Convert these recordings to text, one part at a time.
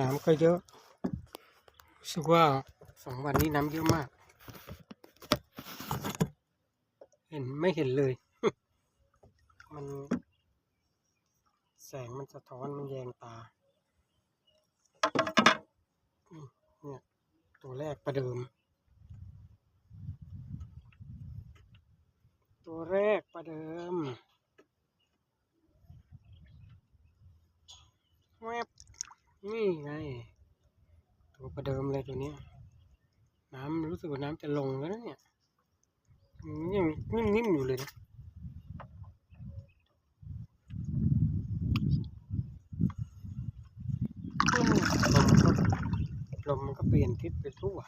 น้ำก็เยอะรู้สึกว่าสองวันนี้น้ำเยอะมาก เห็นไม่เห็นเลย มันแสงมันสะท้อนมันแยงตาเนี่ยตัวแรกประเดิม ตัวแรกประเดิมแวบนี่ ไง ตัวประเดิมเลยตัวเนี้ยน้ำรู้สึกว่าน้ำจะลงแล้วนะเนี่ยมันยังนิ่มๆอยู่เลยนะลมก็ลมมันก็เปลี่ยนทิศไปทั่ว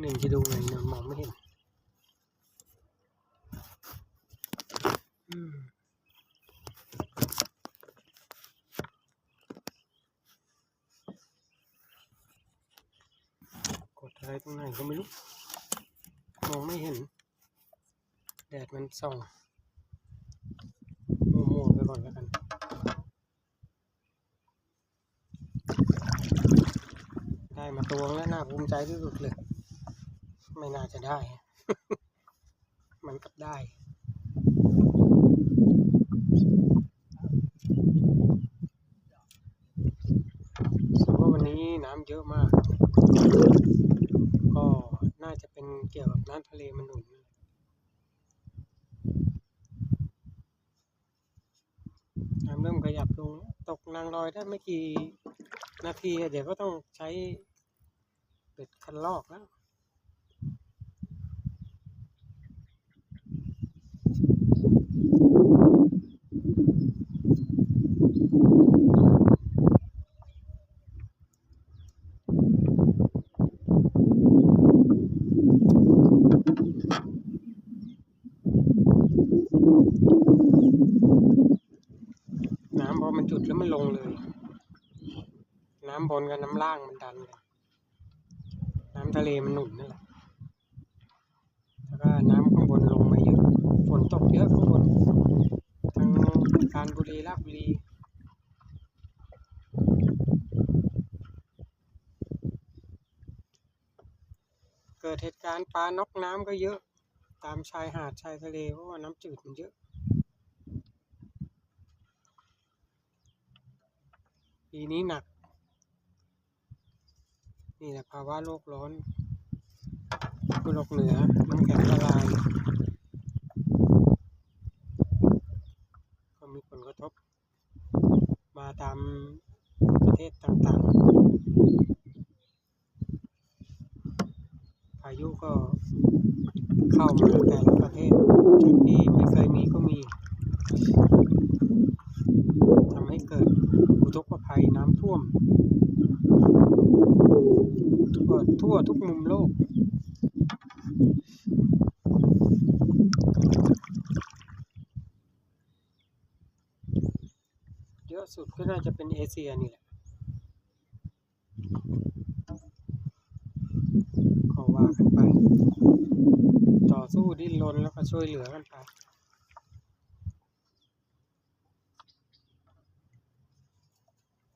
หนึ่งจะดูไงมองไม่เห็น อืม อะไรตรงไหนก็ไม่รู้ มองไม่เห็น แดดมันส่องโมัวๆไปก่อนแล้วกันได้มาตัวแล้วน่าภูมิใจที่สุดเลย ไม่น่าจะได้ มันก็ได้ว่าวันนี้น้ำเยอะมากน่าจะเป็นเกี่ยวกับ น้ำทะเลมันหนุนน้ำเริ่มขยับลงตกนางรอยได้ไม่กี่นาที เดี๋ยวก็ต้องใช้เบ็ดคันลอกแล้ว น้ำพอมันจุดแล้วมันลงเลย น้ำบนกับน้ำล่างมันดันกันน้ำทะเลมันหนุนนั่นแหละแล้วก็น้ำข้างบนลงมาเยอะ ฝนตกเยอะข้างบนทางการบุรีราชบุรีเกิดเหตุการณ์ปลานกน้ำก็เยอะ ตามชายหาดชายทะเลเพราะว่าน้ำจืดมันเยอะ ปีนี้หนัก นี่แหละภาวะโลกร้อนคือโลกเหนือน้ำแข็งละลายก็มีผลกระทบ มาตามประเทศต่างๆ พายุก็เข้ามาแต่ละประเทศที่ไม่เคยมีก็มี ทำให้เกิดอุทกภัยน้ำ ท่วมทั่วทั่วทุกมุมโลก เยอะสุดก็น่าจะเป็นเอเชียนี่แหละก็ว่ากันไป ต่อสู้ดิ้นรนแล้วก็ช่วยเหลือกันไป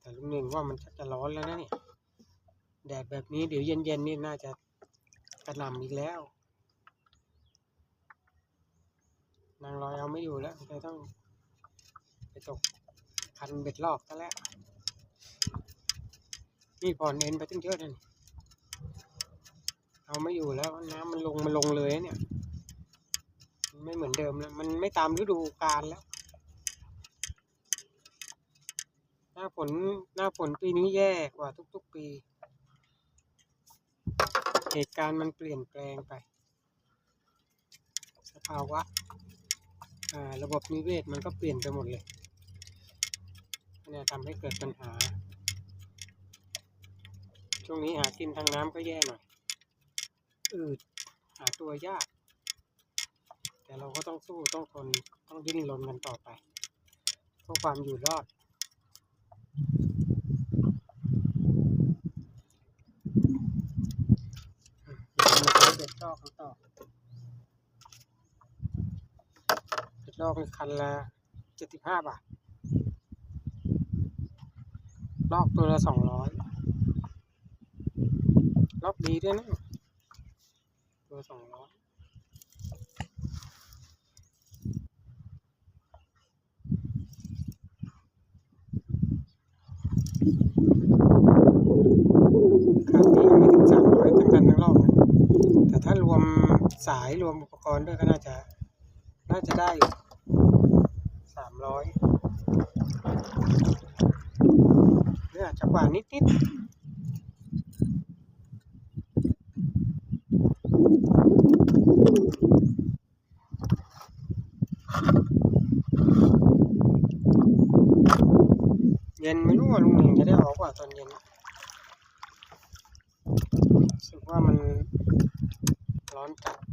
แต่ ลุงหนึ่งว่ามันจะร้อนแล้วนะเนี่ยแดดแบบนี้เดี๋ยวเย็นๆนี่น่าจะกระหน่ำอีกแล้ว นางลอยเอาไม่อยู่แล้วเลยต้องไปตกคันเบ็ดลอกซะแล้วนี่ผ่อนเอ็นไปตั้งเยอะเลยนี่เอาไม่อยู่แล้วน้ำมันลงมันลงเลยเนี่ย ไม่เหมือนเดิมแล้ว มันไม่ตามฤดูกาลแล้ว ห น้าฝนหน้าฝนปีนี้แย่กว่าทุก ๆ ปี เหตุการณ์มันเปลี่ยนแปลงไป สภาวะอ่าระบบนิเวศมันก็เปลี่ยนไปหมดเลยเนี่ยทำให้เกิดปัญหา ช่วงนี้หากินทางน้ำก็แย่หน่อย อืดหาตัวยาก แต่เราก็ต้องสู้ต้องทนต้องดิ้นรนกันต่อไปเพื่อความอยู่รอด เบ็ดลอกกันต่อเบ็ดลอกอีคันละเจ็ดสิบห้าบาทลอกตัวละสองร้อยลอกดีด้วยนะตัวสองร้อยครั้งนี้ยังไม่ถึงสามร้อยทั้งกันทั้งรอบนะแต่ถ้ารวม สายรวมอุปกรณ์ด้วยก็น่าจะ น่าจะได้อยู่สามร้อยหรืออาจจะกว่านิดนิดเย็นไม่รู้ว่าลุงหนึ่งจะได้ออกว่าตอนเย็นรู้สึกว่ามันร้อนจัด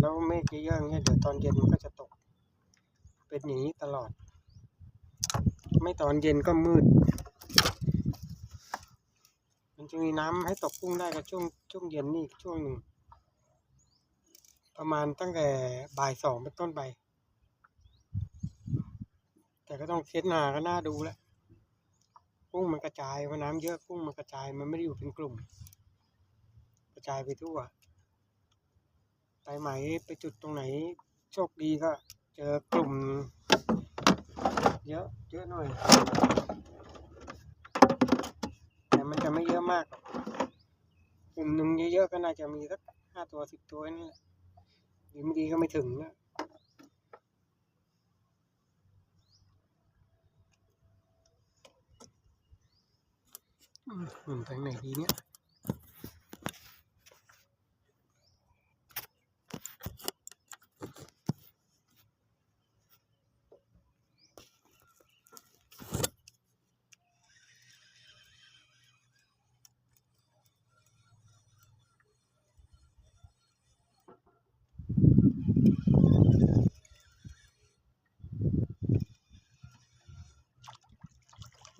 แล้วเมฆเยอะๆอย่างเงี้ยเดี๋ยวตอนเย็นมันก็จะตก เป็นอย่างนี้ตลอด ไม่ตอนเย็นก็มืด มันจะมีน้ำให้ตกกุ้งได้ก็ช่วงช่วงเย็นนี่ช่วงหนึ่งประมาณตั้งแต่บ่ายสองเป็นต้นไป แต่ก็ต้องเช็ดนาก็น่าดูแหละกุ้งมันกระจายเพราน้ำเยอะกุ้งมันกระจายมันไม่ได้อยู่เป็นกลุ่ม กระจายไปทั่ว สายไหมไปจุดตรงไหน โชคดีก็เจอกลุ่ม เยอะเยอะหน่อย แต่มันจะไม่เยอะมากกลุ่มหนึ่งเยอะๆก็น่าจะมีสักห้าตัวสิบตัวนี่แหละดีไม่ดีก็ไม่ถึงนะอืมหมุนไปไหนดีเนี่ย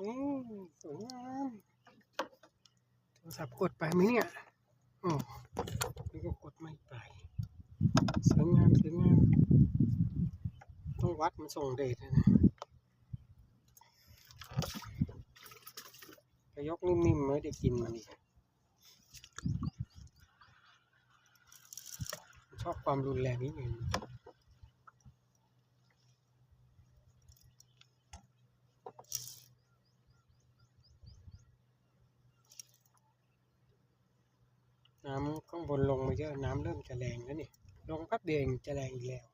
อืมสวยงามโทรศัพท์กดไปไหมเนี่ยโอ้นี่ก็กดไม่ไปสวยงามสวยงามต้องวัดมันส่งเดชนะนะไปยกนิ่มๆไม่ได้กินมันอีกชอบความรุนแรงนี่เองำข้างบนลงมาเยอะน้ำเริ่มจะแรงแล้วนี่ ลงแป๊บเดียวเองจะแรงอีกแล้ว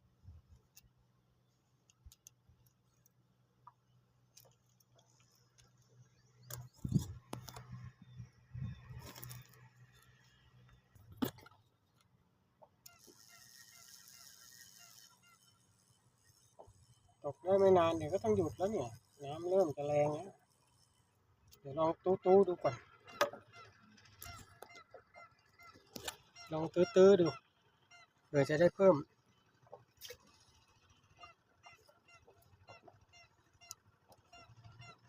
ตกได้ไม่นานเดี๋ยวก็ต้องหยุดแล้วเนี่ย น้ำเริ่มจะแรงแล้วเดี๋ยวลองตู้ๆดูก่อน ลองตื้อๆดูเผื่อจะได้เพิ่ม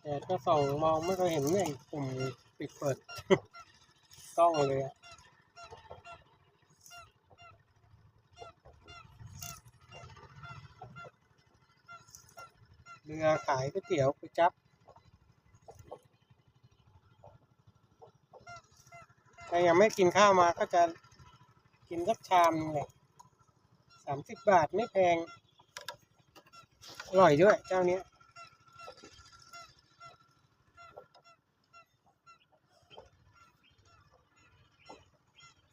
แต่ก็ส่องมองไม่เคอยเห็นไอ้ปุ่มปิดเปิดกล้องเลยอะเรือขายก๋วยเตี๋ยวก๋วยจั๊บถ้ายังไม่กินข้าวมาก็จะ กินสักชามเนึงแหลยสามสิบบาทไม่แพง อร่อยด้วยเจ้าเนี้ย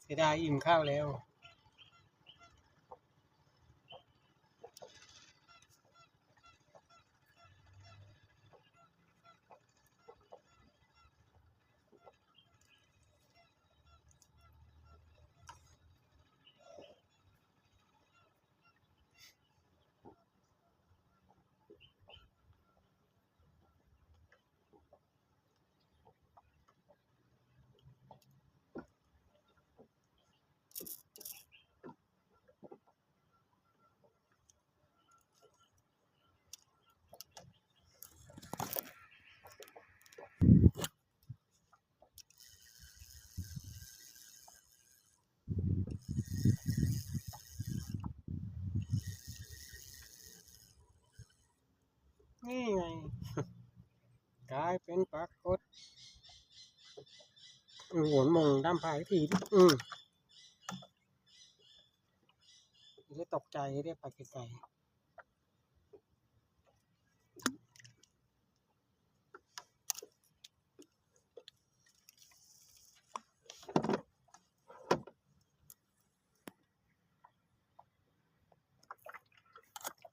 เสียดายอิ่มข้าวแล้ว อ กลายเป็นปรากฏอืมโหนมงด้ามพายทีอืมได้ตกใจเรียกไปไกลๆ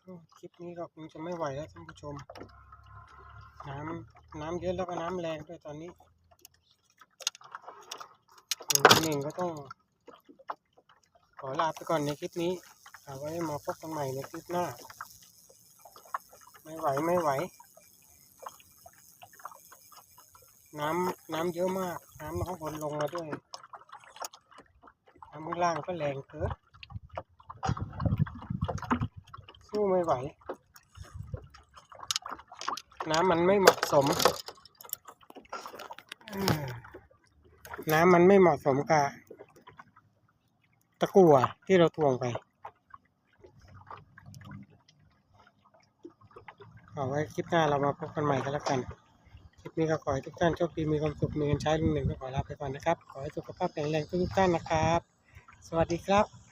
อืมคลิปนี้ก็คงจะไม่ไหวแล้วท่านผู้ชม น้ำ น้ำเยอะแล้วก็น้ำแรงด้วยตอนนี้ผมเองก็ต้องขอลาไปก่อนในคลิปนี้เอาไว้มาพบกันใหม่ในคลิปหน้า ไม่ไหวไม่ไหว น้ำน้ำเยอะมาก น้ำข้างบนลงมาด้วย น้ำข้างล่างก็แรงเกินสู้ไม่ไหว น้ำมันไม่เหมาะสม น้ำมันไม่เหมาะสมกับตะกั่วที่เราทวงไป เอาไว้คลิปหน้าเรามาพบกันใหม่กันแล้วกัน คลิปนี้ก็ขอให้ทุกท่านโชคดีมีความสุขมีเงินใช้ลุงหนึ่งก็ขอลาไปก่อนนะครับ ขอให้สุขภาพแข็งแรงทุกท่านนะครับ สวัสดีครับ